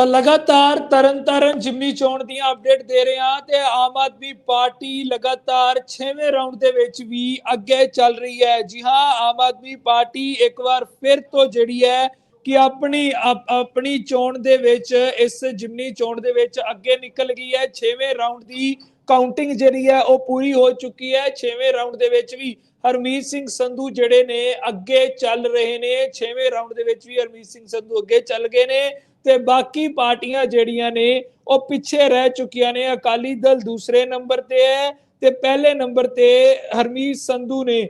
ਤਾਂ ਲਗਾਤਾਰ ਤਰਨਤਾਰਨ ਜਿਮਨੀ ਚੋਣ ਦੀਆਂ ਅਪਡੇਟ ਦੇ ਰਹੇ ਹਾਂ ਤੇ ਆਮ ਆਦਮੀ ਪਾਰਟੀ ਲਗਾਤਾਰ 6ਵੇਂ ਰਾਉਂਡ ਦੇ ਵਿੱਚ ਵੀ ਅੱਗੇ ਚੱਲ ਰਹੀ ਹੈ। ਜੀ ਹਾਂ, ਆਮ ਆਦਮੀ ਪਾਰਟੀ ਇੱਕ ਵਾਰ ਫਿਰ ਤੋਂ ਜਿਹੜੀ ਹੈ ਕਿ ਆਪਣੀ ਆਪਣੀ ਚੋਣ ਦੇ ਵਿੱਚ, ਇਸ ਜਿਮਨੀ ਚੋਣ ਦੇ ਵਿੱਚ ਅੱਗੇ ਨਿਕਲ ਗਈ ਹੈ। 6ਵੇਂ ਰਾਉਂਡ ਦੀ ਕਾਊਂਟਿੰਗ ਜਿਹੜੀ ਹੈ ਉਹ ਪੂਰੀ ਹੋ ਚੁੱਕੀ ਹੈ। 6ਵੇਂ ਰਾਉਂਡ ਦੇ ਵਿੱਚ ਵੀ ਹਰਮੀਤ ਸਿੰਘ ਸੰਧੂ ਜਿਹੜੇ ਨੇ ਅੱਗੇ ਚੱਲ ਰਹੇ ਨੇ। 6ਵੇਂ ਰਾਉਂਡ ਦੇ ਵਿੱਚ ਵੀ ਹਰਮੀਤ ਸਿੰਘ ਸੰਧੂ ਅੱਗੇ ਚੱਲ ਗਏ ਨੇ। ਤੇ ਬਾਕੀ ਪਾਰਟੀਆਂ ਜਿਹੜੀਆਂ ਨੇ, ਉਹ ਪਿੱਛੇ ਰਹਿ ਚੁੱਕੀਆਂ ਨੇ। ਅਕਾਲੀ ਦਲ ਦੂਸਰੇ ਨੰਬਰ ਤੇ ਹੈ ਤੇ ਪਹਿਲੇ ਨੰਬਰ ਤੇ ਹਰਮੀਤ ਸੰਧੂ ਨੇ।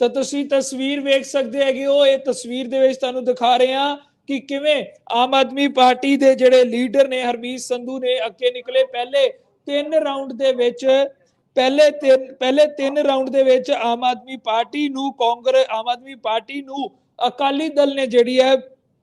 ਤਾਂ ਤੁਸੀਂ ਤਸਵੀਰ ਵੇਖ ਸਕਦੇ ਹੈਗੇ ਹੋ। ਇਹ ਤਸਵੀਰ ਦੇ ਵਿੱਚ ਤੁਹਾਨੂੰ ਦਿਖਾ ਰਹੇ ਹਾਂ ਕਿ ਕਿਵੇਂ ਆਮ ਆਦਮੀ ਪਾਰਟੀ ਦੇ ਜਿਹੜੇ ਲੀਡਰ ਨੇ ਹਰਮੀਤ ਸੰਧੂ ਨੇ ਅੱਗੇ ਨਿਕਲੇ। ਪਹਿਲੇ ਤਿੰਨ ਰਾਉਂਡ ਦੇ ਵਿੱਚ ਪਹਿਲੇ ਤਿੰਨ ਪਹਿਲੇ ਤਿੰਨ ਰਾਉਂਡ ਦੇ ਵਿੱਚ ਆਮ ਆਦਮੀ ਪਾਰਟੀ ਨੂੰ, ਕਾਂਗਰਸ, ਆਮ ਆਦਮੀ ਪਾਰਟੀ ਨੂੰ ਅਕਾਲੀ ਦਲ ਨੇ ਜਿਹੜੀ ਹੈ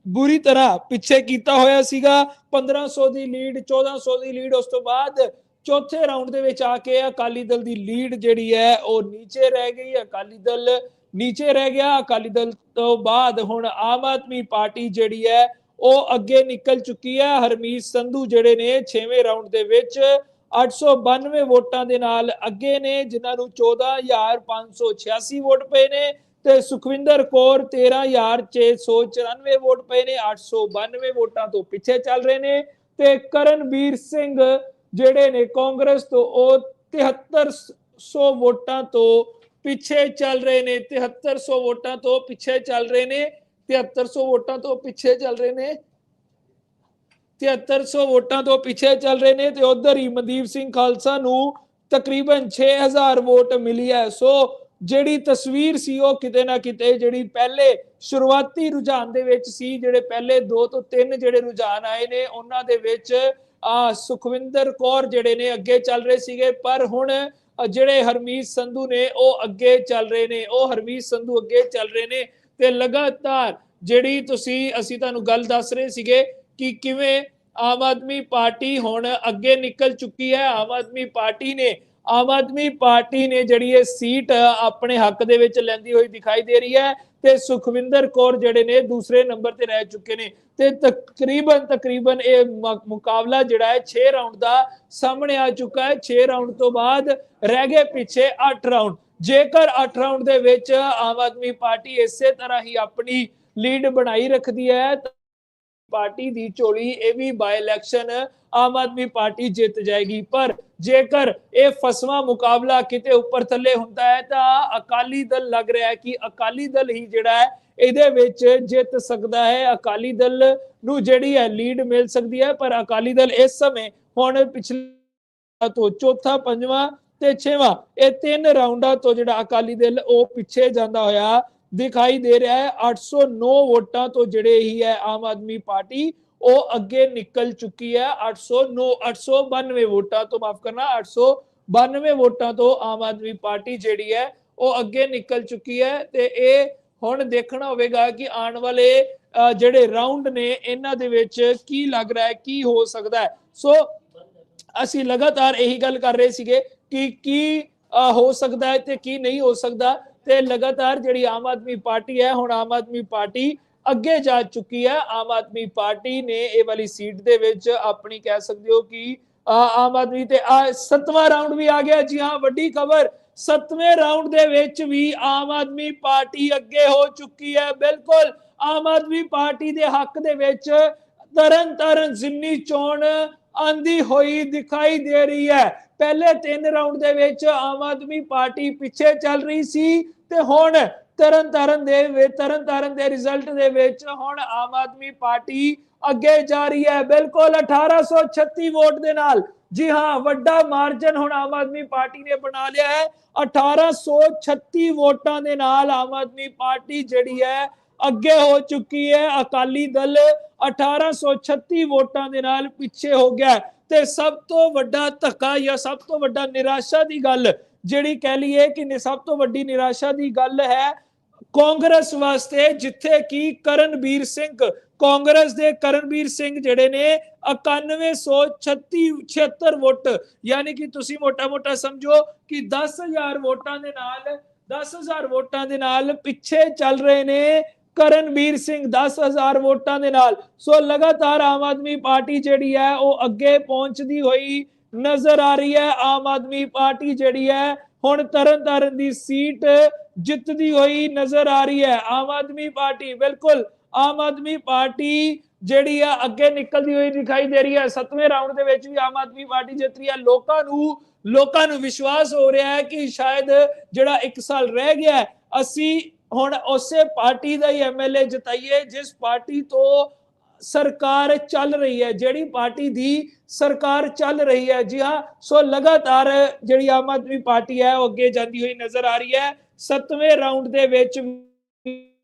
ਬੁਰੀ ਤਰ੍ਹਾਂ ਪਿੱਛੇ ਕੀਤਾ ਹੋਇਆ ਸੀਗਾ। 1500 ਦੀ ਲੀਡ 1400 ਦੀ ਲੀਡ ਉਸ ਤੋਂ ਬਾਅਦ ਚੌਥੇ ਰਾਉਂਡ ਦੇ ਵਿੱਚ ਆ ਕੇ ਅਕਾਲੀ ਦਲ ਦੀ ਲੀਡ ਜਿਹੜੀ ਹੈ ਉਹ ਨੀਚੇ ਰਹਿ ਗਈ। ਅਕਾਲੀ ਦਲ ਨੀਚੇ ਰਹਿ ਗਿਆ। ਅਕਾਲੀ ਦਲ ਤੋਂ ਬਾਅਦ ਹੁਣ ਆਮ ਆਦਮੀ ਪਾਰਟੀ ਜਿਹੜੀ ਹੈ ਉਹ ਅੱਗੇ ਨਿਕਲ ਚੁੱਕੀ ਹੈ। ਹਰਮੀਤ ਸੰਧੂ ਜਿਹੜੇ ਨੇ 6ਵੇਂ ਰਾਉਂਡ ਦੇ ਵਿੱਚ 892 ਵੋਟਾਂ ਦੇ ਨਾਲ ਅੱਗੇ ਨੇ, ਜਿਨ੍ਹਾਂ ਨੂੰ 14586 ਵੋਟ ਪਏ ਨੇ ਤੇ ਸੁਖਵਿੰਦਰ ਕੌਰ 13694 ਵੋਟ ਪਏ ਨੇ 892 ਵੋਟਾਂ ਤੋਂ ਪਿੱਛੇ ਚੱਲ ਰਹੇ ਨੇ ਤੇ ਕਰਨਵੀਰ ਸਿੰਘ ਜਿਹੜੇ ਨੇ ਕਾਂਗਰਸ ਤੋਂ, ਉਹ 7300 ਵੋਟਾਂ ਤੋਂ ਪਿੱਛੇ ਚੱਲ ਰਹੇ ਨੇ 7300 ਵੋਟਾਂ ਤੋਂ ਪਿੱਛੇ ਚੱਲ ਰਹੇ ਨੇ 7300 ਵੋਟਾਂ ਤੋਂ ਪਿੱਛੇ ਚੱਲ ਰਹੇ ਨੇ 7300 ਵੋਟਾਂ ਤੋਂ ਪਿੱਛੇ ਚੱਲ ਰਹੇ ਨੇ ਤੇ ਉਧਰ ਹੀ ਮਨਦੀਪ ਸਿੰਘ ਖਾਲਸਾ ਨੂੰ ਤਕਰੀਬਨ 6000 ਵੋਟ ਮਿਲੀ ਹੈ। ਸੋ ਜਿਹੜੀ ਤਸਵੀਰ ਸੀ ਉਹ ਕਿਤੇ ਨਾ ਕਿਤੇ ਜਿਹੜੀ ਪਹਿਲੇ ਸ਼ੁਰੂਆਤੀ ਰੁਝਾਨ ਦੇ ਵਿੱਚ ਸੀ, ਜਿਹੜੇ ਪਹਿਲੇ 2 ਤੋਂ 3 ਜਿਹੜੇ ਰੁਝਾਨ ਆਏ ਨੇ, ਉਹਨਾਂ ਦੇ ਵਿੱਚ, ਆ, ਸੁਖਵਿੰਦਰ ਕੌਰ ਜਿਹੜੇ ਨੇ ਅੱਗੇ ਚੱਲ ਰਹੇ ਸੀਗੇ, ਪਰ ਹੁਣ ਜਿਹੜੇ ਹਰਮੀਤ ਸੰਧੂ ਨੇ ਉਹ ਅੱਗੇ ਚੱਲ ਰਹੇ ਨੇ, ਉਹ ਹਰਮੀਤ ਸੰਧੂ ਅੱਗੇ ਚੱਲ ਰਹੇ ਨੇ ਤੇ ਲਗਾਤਾਰ ਜਿਹੜੀ ਤੁਸੀਂ, ਅਸੀਂ ਤੁਹਾਨੂੰ ਗੱਲ ਦੱਸ ਰਹੇ ਸੀਗੇ ਕਿ ਕਿਵੇਂ ਆਮ ਆਦਮੀ ਪਾਰਟੀ ਹੁਣ ਅੱਗੇ ਨਿਕਲ ਚੁੱਕੀ ਹੈ? ਆਮ ਆਦਮੀ ਪਾਰਟੀ ਨੇ, ਆਮ ਆਦਮੀ ਪਾਰਟੀ ਨੇ ਜਿਹੜੀ ਇਹ ਸੀਟ ਆਪਣੇ ਹੱਕ ਦੇ ਵਿੱਚ ਲੈਂਦੀ ਹੋਈ ਦਿਖਾਈ ਦੇ ਰਹੀ ਹੈ ਤੇ ਸੁਖਵਿੰਦਰ ਕੌਰ ਜਿਹੜੇ ਨੇ ਦੂਸਰੇ ਨੰਬਰ ਤੇ ਰਹਿ ਚੁੱਕੇ ਨੇ ਤੇ ਤਕਰੀਬਨ ਤਕਰੀਬਨ ਇਹ ਮੁਕਾਬਲਾ ਜਿਹੜਾ ਹੈ 6 ਰਾਉਂਡ ਦਾ ਸਾਹਮਣੇ ਆ ਚੁੱਕਾ ਹੈ। 6 ਰਾਉਂਡ ਤੋਂ ਬਾਅਦ ਰਹਿ ਗਏ ਪਿੱਛੇ 8 ਰਾਉਂਡ ਜੇਕਰ 8 ਰਾਉਂਡ ਦੇ ਵਿੱਚ ਆਮ ਆਦਮੀ ਪਾਰਟੀ ਇਸੇ ਤਰ੍ਹਾਂ ਹੀ ਆਪਣੀ ਲੀਡ ਬਣਾਈ ਰੱਖਦੀ ਹੈ ਪਾਰਟੀ ਦੀ ਝੋਲੀ, ਇਹ ਵੀ ਬਾਈ ਇਲੈਕਸ਼ਨ ਆਮ ਆਦਮੀ ਪਾਰਟੀ ਜਿੱਤ ਜਾਏਗੀ। ਪਰ ਜੇਕਰ ਇਹ ਫਸਵਾ ਮੁਕਾਬਲਾ ਕਿਤੇ ਉੱਪਰ ਥੱਲੇ ਹੁੰਦਾ ਹੈ, ਤਾਂ ਅਕਾਲੀ ਦਲ ਲੱਗ ਰਿਹਾ ਹੈ ਕਿ ਅਕਾਲੀ ਦਲ ਹੀ ਜਿਹੜਾ ਹੈ, ਇਹਦੇ ਵਿੱਚ ਜਿੱਤ ਸਕਦਾ ਹੈ। ਅਕਾਲੀ ਦਲ ਨੂੰ ਜਿਹੜੀ ਹੈ ਲੀਡ ਮਿਲ ਸਕਦੀ ਹੈ, ਪਰ ਅਕਾਲੀ ਦਲ ਇਸ ਸਮੇਂ ਹੁਣ ਪਿਛਲੇ ਤੋਂ ਚੌਥਾ, ਪੰਜਵਾਂ ਤੇ ਛੇਵਾਂ, ਇਹ ਤਿੰਨ ਰਾਉਂਡਾਂ ਤੋਂ ਜਿਹੜਾ ਅਕਾਲੀ ਦਲ ਉਹ ਪਿੱਛੇ ਜਾਂਦਾ ਹੋਇਆ ਦਿਖਾਈ ਦੇ ਰਿਹਾ ਹੈ। 809 ਵੋਟਾਂ ਤੋਂ ਜਿਹੜੇ ਹੀ ਹੈ ਆਮ ਆਦਮੀ ਪਾਰਟੀ, ਉਹ ਅੱਗੇ ਨਿਕਲ ਚੁੱਕੀ ਹੈ। 809 892 ਵੋਟਾਂ ਤੋਂ ਮਾਫ ਕਰਨਾ 892 ਵੋਟਾਂ ਤੋਂ ਆਮ ਆਦਮੀ ਪਾਰਟੀ ਜਿਹੜੀ ਹੈ, ਉਹ ਅੱਗੇ ਨਿਕਲ ਚੁੱਕੀ ਹੈ। ਤੇ ਇਹ ਹੁਣ ਦੇਖਣਾ ਹੋਵੇਗਾ ਕਿ ਆਉਣ ਵਾਲੇ ਜਿਹੜੇ ਰਾਉਂਡ ਨੇ, ਇਹਨਾਂ ਦੇ ਵਿੱਚ ਕੀ ਲੱਗ ਰਿਹਾ ਹੈ, ਕੀ ਹੋ ਸਕਦਾ ਹੈ। ਸੋ, ਅਸੀਂ ਲਗਾਤਾਰ ਇਹੀ ਗੱਲ ਕਰ ਰਹੇ ਸੀਗੇ ਕਿ ਕੀ ਹੋ ਸਕਦਾ ਹੈ ਤੇ ਕੀ ਨਹੀਂ ਹੋ ਸਕਦਾ। ਤੇ ਲਗਾਤਾਰ ਜਿਹੜੀ ਆਮ ਆਦਮੀ ਪਾਰਟੀ ਹੈ, ਹੁਣ ਆਮ ਆਦਮੀ ਪਾਰਟੀ ਅੱਗੇ ਜਾ ਚੁੱਕੀ ਹੈ। ਆਮ ਆਦਮੀ ਪਾਰਟੀ ਨੇ ਇਹ ਵਾਲੀ ਸੀਟ ਦੇ ਵਿੱਚ ਆਪਣੀ ਕਹਿ ਸਕਦੇ ਹੋ ਕਿ ਆਮ ਆਦਮੀ ਤੇ ਸੱਤਵਾਂ ਰਾਉਂਡ ਵੀ ਆ ਗਿਆ ਜੀ ਹਾਂ, ਵੱਡੀ ਖਬਰ। ਸੱਤਵੇਂ ਰਾਉਂਡ ਦੇ ਵਿੱਚ ਵੀ ਆਮ ਆਦਮੀ ਪਾਰਟੀ ਅੱਗੇ ਹੋ ਚੁੱਕੀ ਹੈ, ਬਿਲਕੁਲ। ਆਮ ਆਦਮੀ ਪਾਰਟੀ ਦੇ ਹੱਕ ਦੇ ਵਿੱਚ ਤਰਨ ਤਰਨ ਜ਼ਿਮਨੀ ਚੋਣ ਆਂਦੀ ਹੋਈ ਦਿਖਾਈ ਦੇ ਰਹੀ ਹੈ। ਪਹਿਲੇ ਤਿੰਨ ਰਾਉਂਡ ਦੇ ਵਿੱਚ ਆਮ ਆਦਮੀ ਪਾਰਟੀ ਪਿੱਛੇ ਚੱਲ ਰਹੀ ਸੀ। ਤੇ ਹੁਣ ਤਰਨ ਤਾਰਨ ਦੇ ਤਰਨ ਤਾਰਨ ਦੇ ਰਿਜ਼ਲਟ ਦੇ ਵਿੱਚ ਹੁਣ ਆਮ ਆਦਮੀ ਪਾਰਟੀ ਅੱਗੇ ਜਾ ਰਹੀ ਹੈ। ਬਿਲਕੁਲ 1836 ਵੋਟ ਦੇ ਨਾਲ। ਜੀ ਹਾਂ, ਵੱਡਾ ਮਾਰਜਨ ਹੁਣ ਆਮ ਆਦਮੀ ਪਾਰਟੀ ਨੇ ਬਣਾ ਲਿਆ ਹੈ। 1836 ਵੋਟਾਂ ਦੇ ਨਾਲ ਆਮ ਆਦਮੀ ਪਾਰਟੀ ਜਿਹੜੀ ਹੈ ਅੱਗੇ ਹੋ ਚੁੱਕੀ ਹੈ। ਅਕਾਲੀ ਦਲ 1836 ਵੋਟਾਂ ਦੇ ਨਾਲ ਪਿੱਛੇ ਹੋ ਗਿਆ ਤੇ ਸਭ ਤੋਂ ਵੱਡਾ ਧੱਕਾ ਜਾਂ ਸਭ ਤੋਂ ਵੱਡਾ ਨਿਰਾਸ਼ਾ ਦੀ ਗੱਲ ਜਿਹੜੀ ਕਹਿ ਲਈਏ ਕਿ ਸਭ ਤੋਂ ਵੱਡੀ ਨਿਰਾਸ਼ਾ ਦੀ ਗੱਲ ਹੈ ਕਾਂਗਰਸ ਵਾਸਤੇ, ਜਿੱਥੇ ਕਿ ਕਰਨਵੀਰ ਸਿੰਘ, ਕਾਂਗਰਸ ਦੇ ਕਰਨਵੀਰ ਸਿੰਘ ਜਿਹੜੇ ਨੇ 9136 76 ਵੋਟ, ਯਾਨੀ ਕਿ ਤੁਸੀਂ ਮੋਟਾ ਮੋਟਾ ਸਮਝੋ ਕਿ 10000 ਵੋਟਾਂ ਦੇ ਨਾਲ 10000 ਵੋਟਾਂ ਦੇ ਨਾਲ ਪਿੱਛੇ ਚੱਲ ਰਹੇ ਨੇ ਕਰਨਵੀਰ ਸਿੰਘ 10000 ਵੋਟਾਂ ਦੇ ਨਾਲ। ਸੋ ਲਗਾਤਾਰ ਆਮ ਆਦਮੀ ਪਾਰਟੀ ਜਿਹੜੀ ਹੈ, ਉਹ ਅੱਗੇ ਪਹੁੰਚਦੀ ਹੋਈ ਨਜ਼ਰ ਆ ਰਹੀ ਹੈ। ਆਮ ਆਦਮੀ ਪਾਰਟੀ ਜਿਹੜੀ ਹੈ, ਹੁਣ ਤਰਨਤਾਰਨ ਦੀ ਸੀਟ ਜਿੱਤਦੀ ਹੋਈ ਨਜ਼ਰ ਆ ਰਹੀ ਹੈ। ਆਮ ਆਦਮੀ ਪਾਰਟੀ, ਬਿਲਕੁਲ ਆਮ ਆਦਮੀ ਪਾਰਟੀ ਜਿਹੜੀ ਆ, ਅੱਗੇ ਨਿਕਲਦੀ ਹੋਈ ਦਿਖਾਈ ਦੇ ਰਹੀ ਹੈ। ਸੱਤਵੇਂ ਰਾਊਂਡ ਦੇ ਵਿੱਚ ਵੀ ਆਮ ਆਦਮੀ ਪਾਰਟੀ ਜਿੱਤ ਰਹੀ ਹੈ। ਲੋਕਾਂ ਨੂੰ ਲੋਕਾਂ ਨੂੰ ਵਿਸ਼ਵਾਸ ਹੋ ਰਿਹਾ ਹੈ ਕਿ ਸ਼ਾਇਦ ਜਿਹੜਾ 1 ਸਾਲ ਰਹਿ ਗਿਆ ਅਸੀਂ ਹੁਣ ਉਸੇ ਪਾਰਟੀ ਦਾ ਹੀ ਐਮਐਲਏ ਜਿਤਾਈਏ, ਜਿਸ ਪਾਰਟੀ ਤੋਂ ਸਰਕਾਰ ਚੱਲ ਰਹੀ ਹੈ, ਜਿਹੜੀ ਪਾਰਟੀ ਦੀ ਸਰਕਾਰ ਚੱਲ ਰਹੀ ਹੈ, ਜੀ ਹਾਂ, ਸੋ ਲਗਾਤਾਰ ਜਿਹੜੀ ਆਮ ਆਦਮੀ ਪਾਰਟੀ ਹੈ, ਉਹ ਅੱਗੇ ਜਾਂਦੀ ਹੋਈ ਨਜ਼ਰ ਆ ਰਹੀ ਹੈ। ਸੱਤਵੇਂ ਰਾਊਂਡ ਦੇ ਵਿੱਚ